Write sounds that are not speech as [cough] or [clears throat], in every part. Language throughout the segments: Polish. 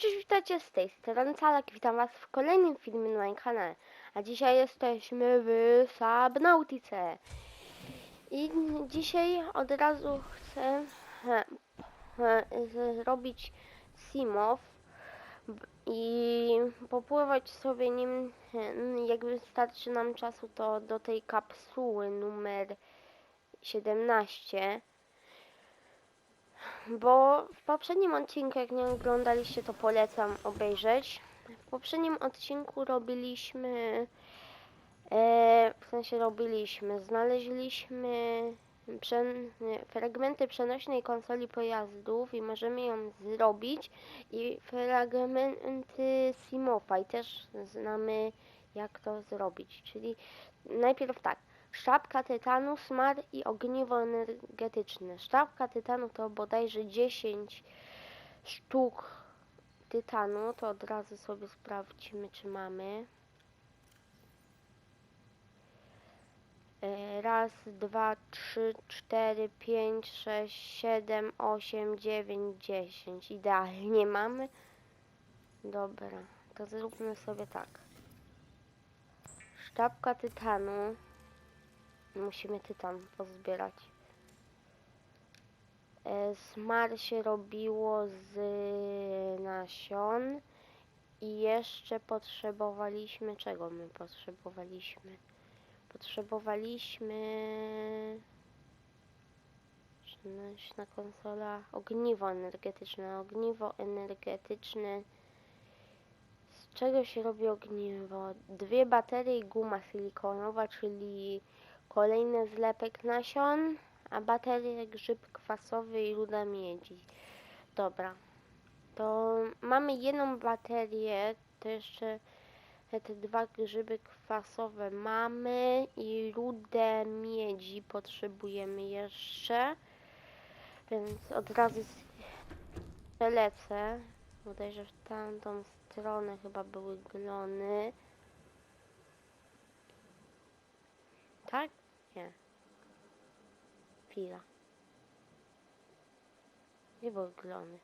cześć, witajcie z tej strony Calak, witam was w kolejnym filmie na moim kanale. A dzisiaj jesteśmy w Subnautice. I dzisiaj od razu chcę e, e, zrobić Simow i popływać sobie nim, e, jakby starczy nam czasu to do tej kapsuły numer 17. Bo w poprzednim odcinku, jak nie oglądaliście, to polecam obejrzeć. W poprzednim odcinku robiliśmy, e, w sensie robiliśmy, znaleźliśmy fragmenty przenośnej konsoli pojazdów i możemy ją zrobić i fragmenty Simofa i też znamy jak to zrobić. Czyli najpierw tak, Sztabka tytanu, smar i ogniwo energetyczne. Sztabka tytanu to bodajże 10 sztuk tytanu. To od razu sobie sprawdzimy, czy mamy. E, Raz, dwa, trzy, cztery, pięć, sześć, siedem, osiem, dziewięć, dziesięć. Idealnie mamy. Dobra, to zróbmy sobie tak. Sztabka tytanu. Musimy tytan pozbierać. E, Smar się robiło z nasion i jeszcze potrzebowaliśmy czego my potrzebowaliśmy? Potrzebowaliśmy na konsola ogniwo energetyczne. Ogniwo energetyczne z czego się robi ogniwo? Dwie baterie i guma silikonowa, czyli kolejny zlepek nasion, a baterie grzyb kwasowy i ruda miedzi. Dobra. To mamy jedną baterię, to jeszcze te dwa grzyby kwasowe mamy i rudę miedzi potrzebujemy jeszcze. Więc od razu lecę. Bodajże w tamtą stronę chyba były glony. Tak? Nie. Chwila. Gdzie były glony?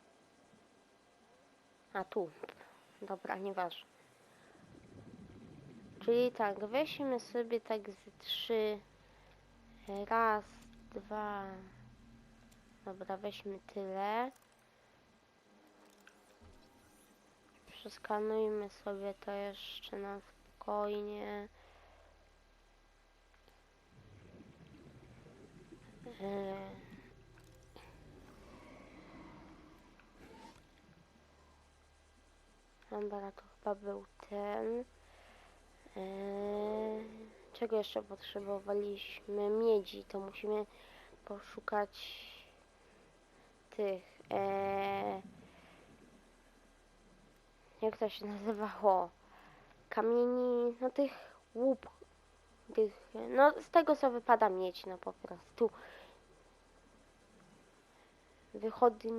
A tu. Dobra, nieważne. Czyli tak, weźmy sobie tak z trzy. Raz, dwa. Dobra, weźmy tyle. Przeskanujmy sobie to jeszcze na spokojnie. Dobra, to chyba był ten. Eee, czego jeszcze potrzebowaliśmy? Miedzi, to musimy poszukać tych. Eee, jak to się nazywało? Kamieni, no tych łup, tych, no z tego co wypada mieć, no po prostu. Wychodni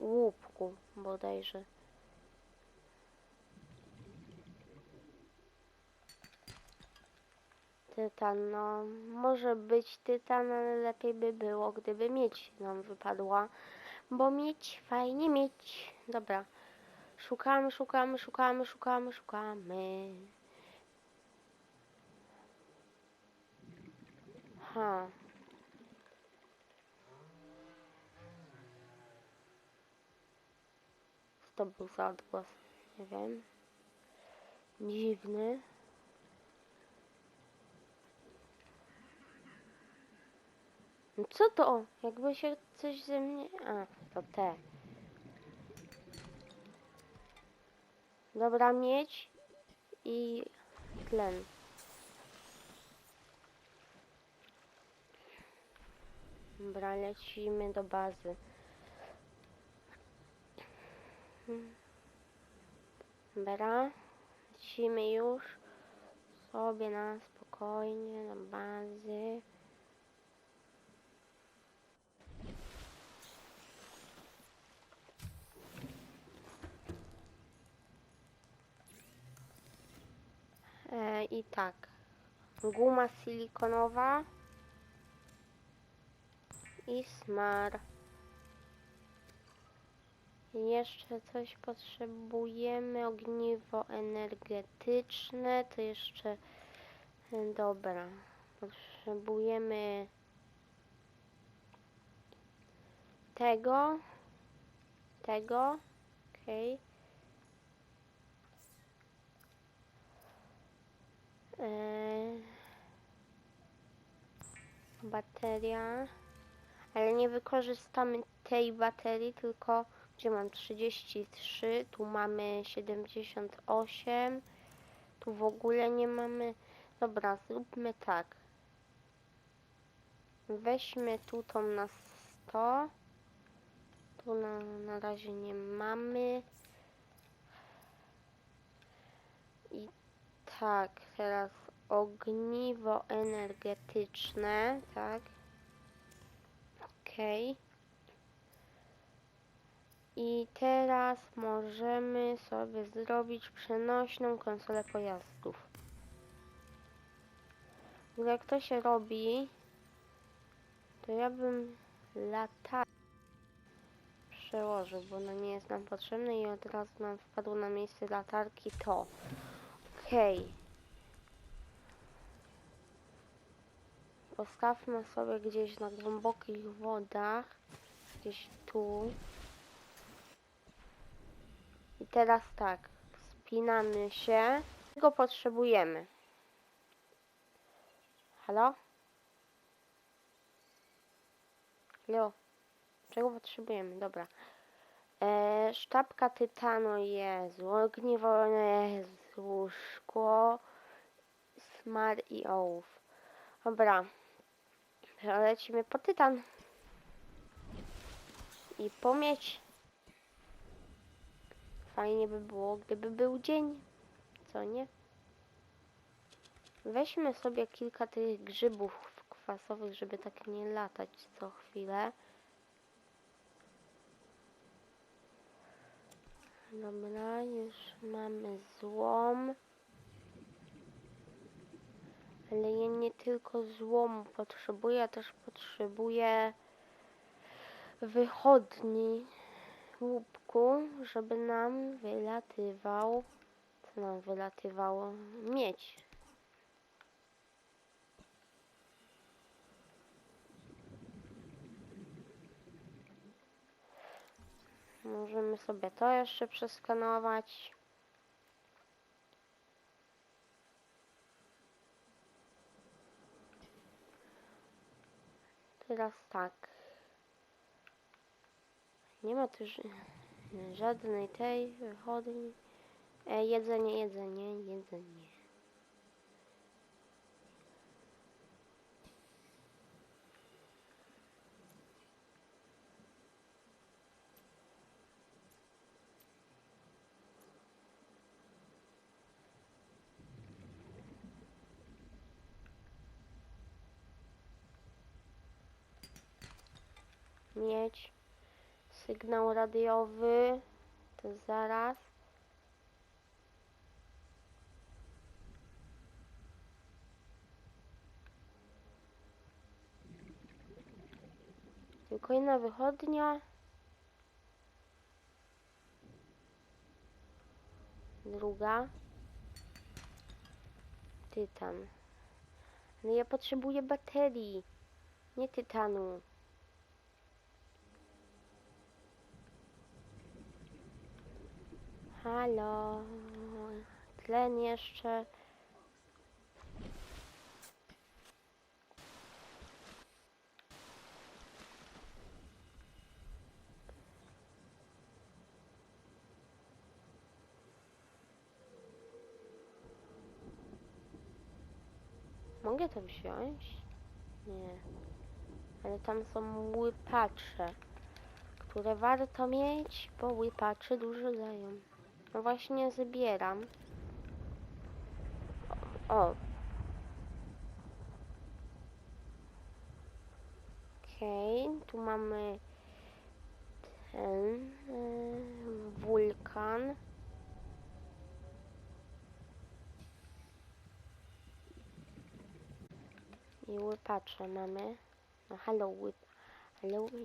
łupku bodajże. Tytan, no może być tytan, ale lepiej by było, gdyby mieć nam wypadła. Bo mieć, fajnie mieć. Dobra. Szukamy, szukamy, szukamy, szukamy, szukamy. Ha. Co to był za odgłos? Nie wiem. Dziwny. No Co to? Jakby się coś ze mnie... A, to te. Dobra, mieć i tlen. Dobra, lecimy do bazy. Dobra, lecimy już sobie na spokojnie do bazy. E, I tak, guma silikonowa i smar. Jeszcze coś potrzebujemy. Ogniwo energetyczne. To jeszcze. e, Dobra. Potrzebujemy tego. Tego. Okej. Eee, bateria. Ale nie wykorzystamy tej baterii, tylko gdzie mam 33, tu mamy 78, tu w ogóle nie mamy. Dobra, zróbmy tak. Weźmy tu tą na 100. Tu na, na razie nie mamy. I tak, teraz ogniwo energetyczne, tak. Okej. I teraz możemy sobie zrobić przenośną konsolę pojazdów. Jak to się robi, to ja bym lata przełożył, bo ona nie jest nam potrzebna i od razu nam wpadło na miejsce latarki to. Okej. Postawmy sobie gdzieś na głębokich wodach. Gdzieś tu. I teraz tak. Spinamy się. Czego potrzebujemy? Halo? Halo? Czego potrzebujemy? Dobra. E, sztabka tytanu, Jezu. Ogniwo, Jezu. Szkło. Smar i ołów. Dobra. Lecimy po tytan. I po miedź. Fajnie by było, gdyby był dzień. Co nie? Weźmy sobie kilka tych grzybów kwasowych, żeby tak nie latać co chwilę. Dobra, już mamy złom. Ale ja nie tylko złomu potrzebuję, ja też potrzebuję wychodni łupku, żeby nam wylatywał. Co nam wylatywało? Miedź. Możemy sobie to jeszcze przeskanować. Teraz tak. Nie ma tu ż- żadnej tej wychodni. E, jedzenie, jedzenie, jedzenie. Mieć sygnał radiowy. To zaraz. Tylko inna wychodnia. Druga. Tytan. Ale ja potrzebuję baterii. Nie tytanu. Halo. Tlen jeszcze. Mogę to wziąć? Nie. Ale tam są łypacze, które warto mieć, bo łypacze dużo dają. No właśnie zbieram. O. Okej, tu mamy ten y, wulkan. I łypacze mamy. No halo łyp.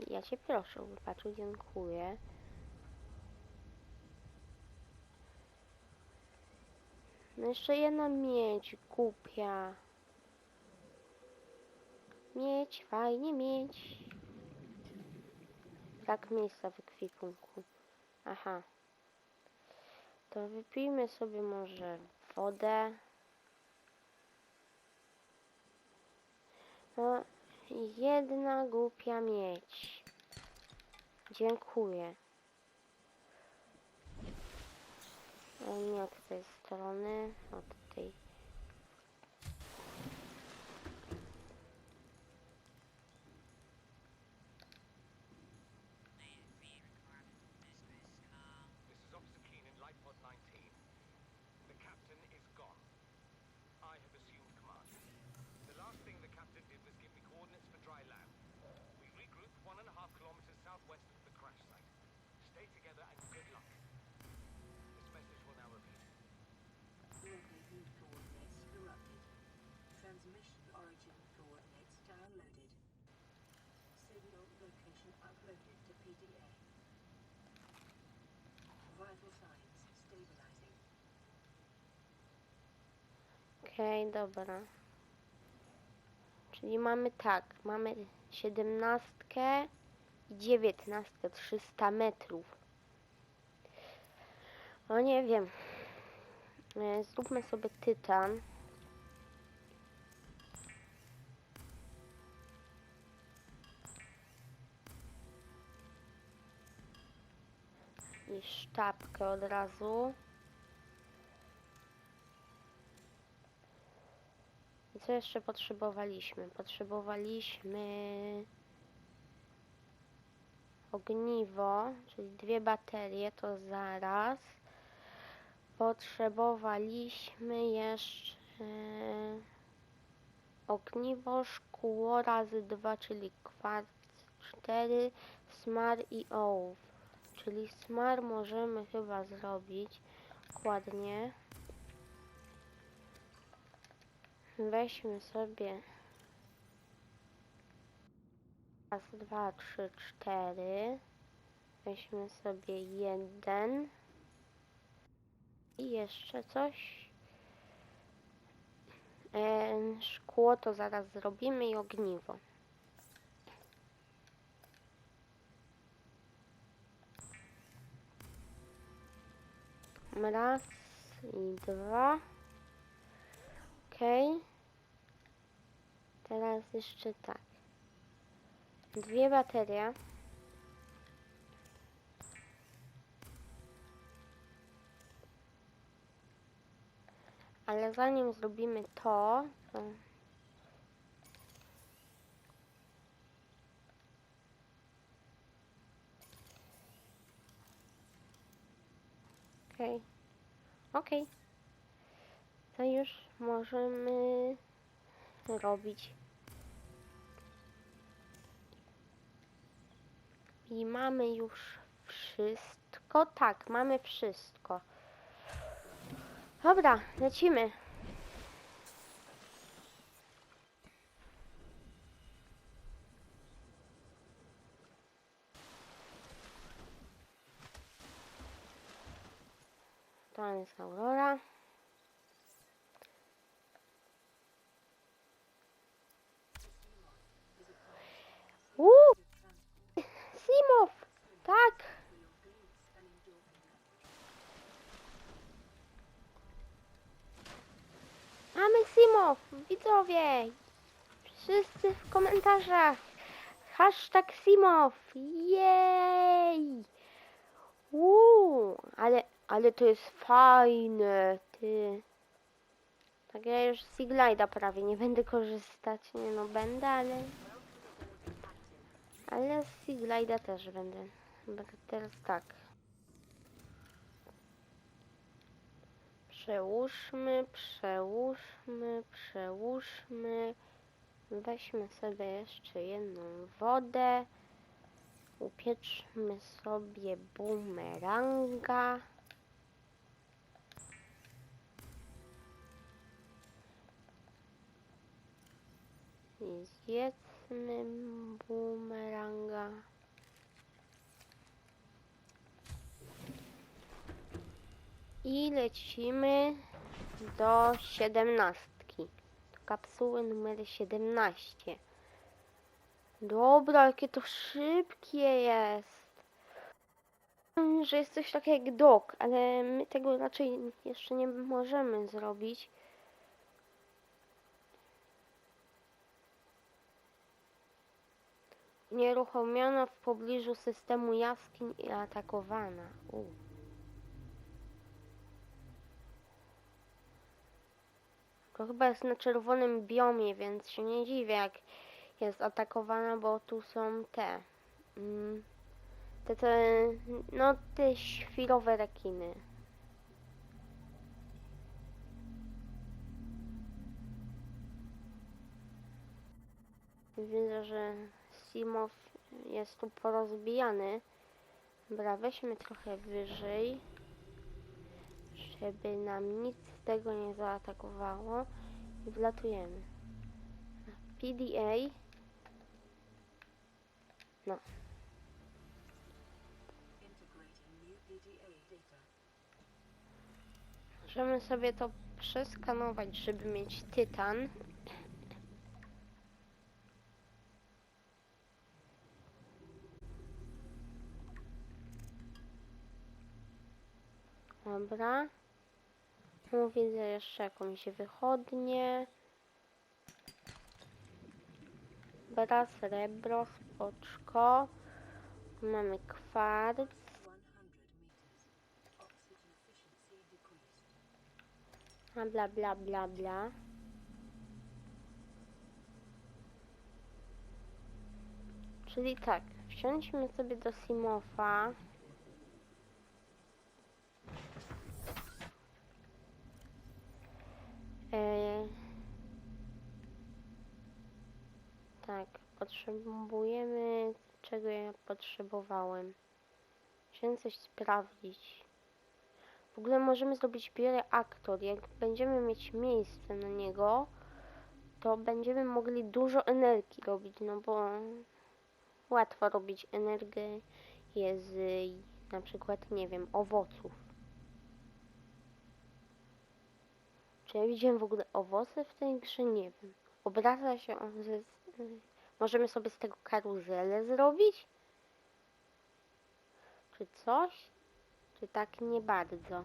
Ja cię proszę, łypaczu, dziękuję. No jeszcze jedna miedź, głupia. Mieć, fajnie mieć. Brak miejsca w ekwipunku. Aha. To wypijmy sobie może wodę. No, jedna głupia miedź. Dziękuję. Ale nie od tej strony, od Transmission origin coordinates downloaded. Signal location uploaded to PDA. Vital signs stabilizing. Okej, dobra. Czyli mamy tak, mamy siedemnastkę i dziewiętnastkę, 300 metrów. No nie wiem. E, Zróbmy sobie tytan. I sztabkę od razu. I co jeszcze potrzebowaliśmy? Potrzebowaliśmy ogniwo, czyli dwie baterie, to zaraz. Potrzebowaliśmy jeszcze ogniwo, szkło razy dwa, czyli kwarc cztery, smar i ołów. Czyli smar możemy chyba zrobić dokładnie. Weźmy sobie raz, dwa, trzy, cztery. Weźmy sobie jeden. I jeszcze coś. E, szkło to zaraz zrobimy i ogniwo. Raz i dwa. Okej. Teraz jeszcze tak. Dwie baterie. Ale zanim zrobimy to, to... Okej. Okej. To już możemy robić. I mamy już wszystko. Tak, mamy wszystko. Dobra, lecimy. To jest Aurora. Uuu! Simow! Tak! Mamy Simow! Widzowie! Wszyscy w komentarzach! Hashtag Simow! Jej! Uuu! Ale, ale to jest fajne, ty. Tak ja już z prawie nie będę korzystać. Nie no, będę, ale... Ale z też będę. Teraz tak. Przełóżmy, przełóżmy, przełóżmy. Weźmy sobie jeszcze jedną wodę. Upieczmy sobie bumeranga. I zjedzmy bumeranga. I lecimy do siedemnastki. Kapsuły numer 17. Dobra, jakie to szybkie jest. Że jest coś takiego jak dok, ale my tego raczej jeszcze nie możemy zrobić. Nieruchomiona w pobliżu systemu jaskiń i atakowana. U. To chyba jest na czerwonym biomie, więc się nie dziwię jak jest atakowana, bo tu są te. Mm, te, te no te świrowe rekiny. Widzę, że Simow jest tu porozbijany. Dobra, weźmy trochę wyżej, żeby nam nic tego nie zaatakowało. I wlatujemy. PDA. No, możemy sobie to przeskanować, żeby mieć tytan. Dobra. Tu widzę jeszcze jakąś wychodnię. Bra, srebro, spoczko. Mamy kwarc. 100 meters. Oxygen efficiency decreased. A bla bla bla bla. Czyli tak, wsiądźmy sobie do Simofa. E, tak, potrzebujemy czego ja potrzebowałem. Chciałem coś sprawdzić. W ogóle możemy zrobić biorę aktor. Jak będziemy mieć miejsce na niego, to będziemy mogli dużo energii robić, no bo łatwo robić energię z na przykład, nie wiem, owoców. Czy ja widziałem w ogóle owoce w tej grze? Nie wiem. Obraca się on ze... Możemy sobie z tego karuzelę zrobić? Czy coś? Czy tak nie bardzo?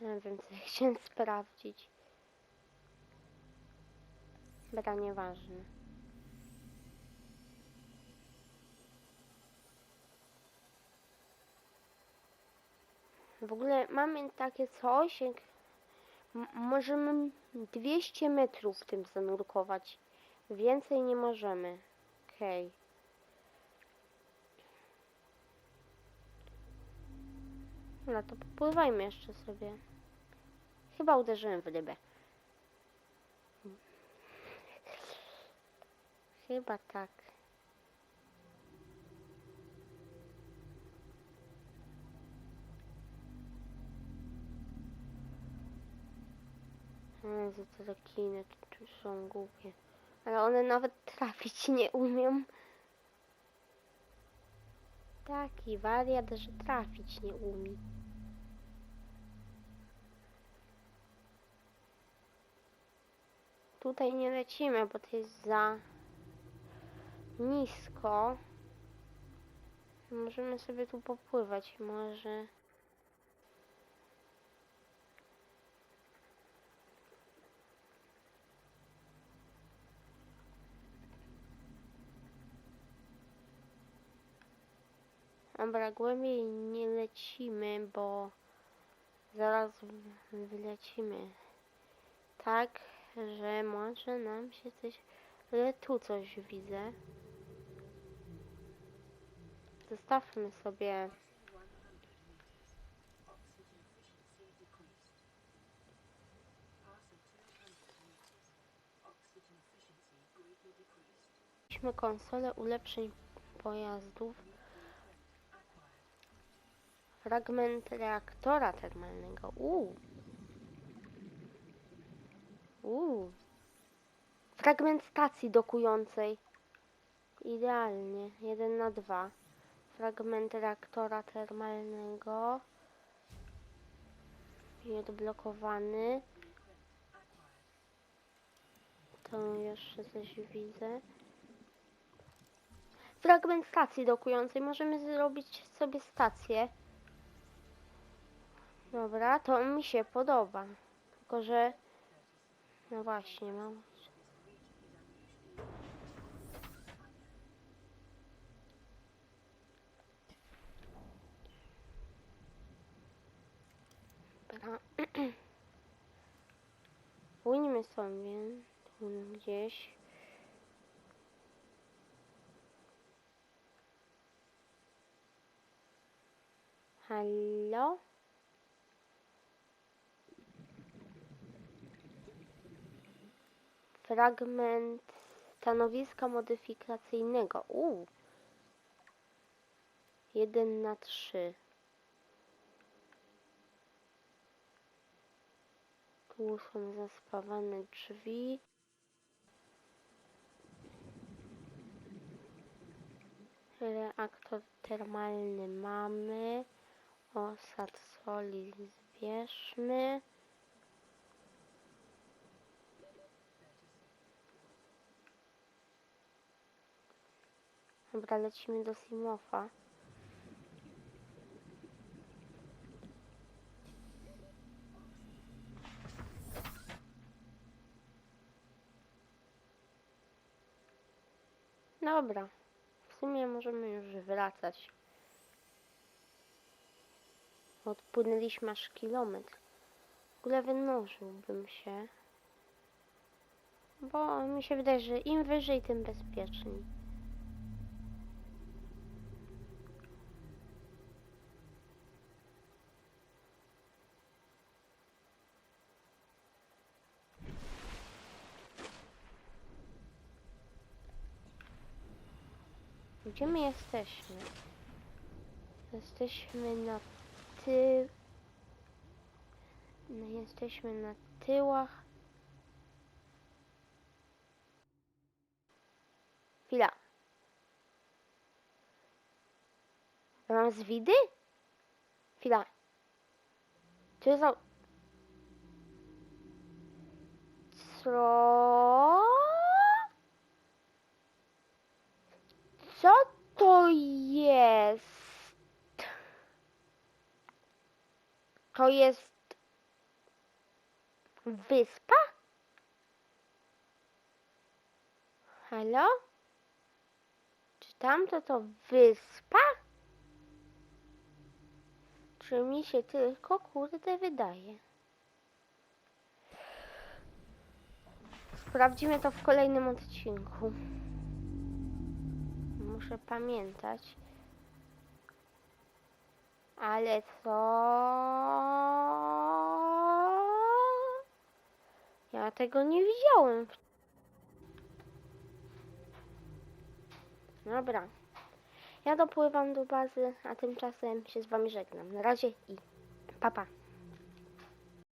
Nie wiem, co chciałem sprawdzić. Dobra, nieważne. W ogóle mamy takie coś, jak możemy 200 metrów w tym zanurkować. Więcej nie możemy. Okej. No to popływajmy jeszcze sobie. Chyba uderzyłem w rybę. Chyba tak. Jezu, rekiny tu, tu są głupie. Ale one nawet [laughs] trafić nie umią. Taki wariat, że trafić nie umie. Tutaj nie lecimy, bo to jest za nisko. Możemy sobie tu popływać, może. Dobra, głębiej nie lecimy, bo zaraz wylecimy. Tak, że może nam się coś... Ale tu coś widzę. Zostawmy sobie... 100 meters. Oxygen efficiency Fragment reaktora termalnego. Uuu. Uuu. Fragment stacji dokującej. Idealnie. Jeden na dwa. fragment reaktora termalnego. Nieodblokowany. To jeszcze coś widzę. Fragment stacji dokującej. Możemy zrobić sobie stację. Dobra, to mi się podoba. Tylko, że... No właśnie, mam... [clears throat] Dobra. Pójdźmy sobie gdzieś. Halo? Fragment stanowiska modyfikacyjnego. U. 1 na 3. Tu są zaspawane drzwi. Reaktor termalny mamy. Osad soli zbierzmy. Dobra, lecimy do Simofa. Dobra, w sumie możemy już wracać. Odpłynęliśmy aż kilometr. W ogóle wynurzyłbym się. Bo mi się wydaje, że im wyżej, tym bezpieczniej. Gdzie my jesteśmy? Jesteśmy na ty... No, jesteśmy na tyłach. Chwila. Ja Mam z widy? Chwila. Co za... Co? Co to jest? To jest wyspa? Halo? Czy tamto to wyspa? Czy mi się tylko kurde wydaje? Sprawdzimy to w kolejnym odcinku. Muszę pamiętać. Ale co? Ja tego nie widziałem. Dobra. Ja dopływam do bazy, a tymczasem się z wami żegnam. Na razie i papa. Pa.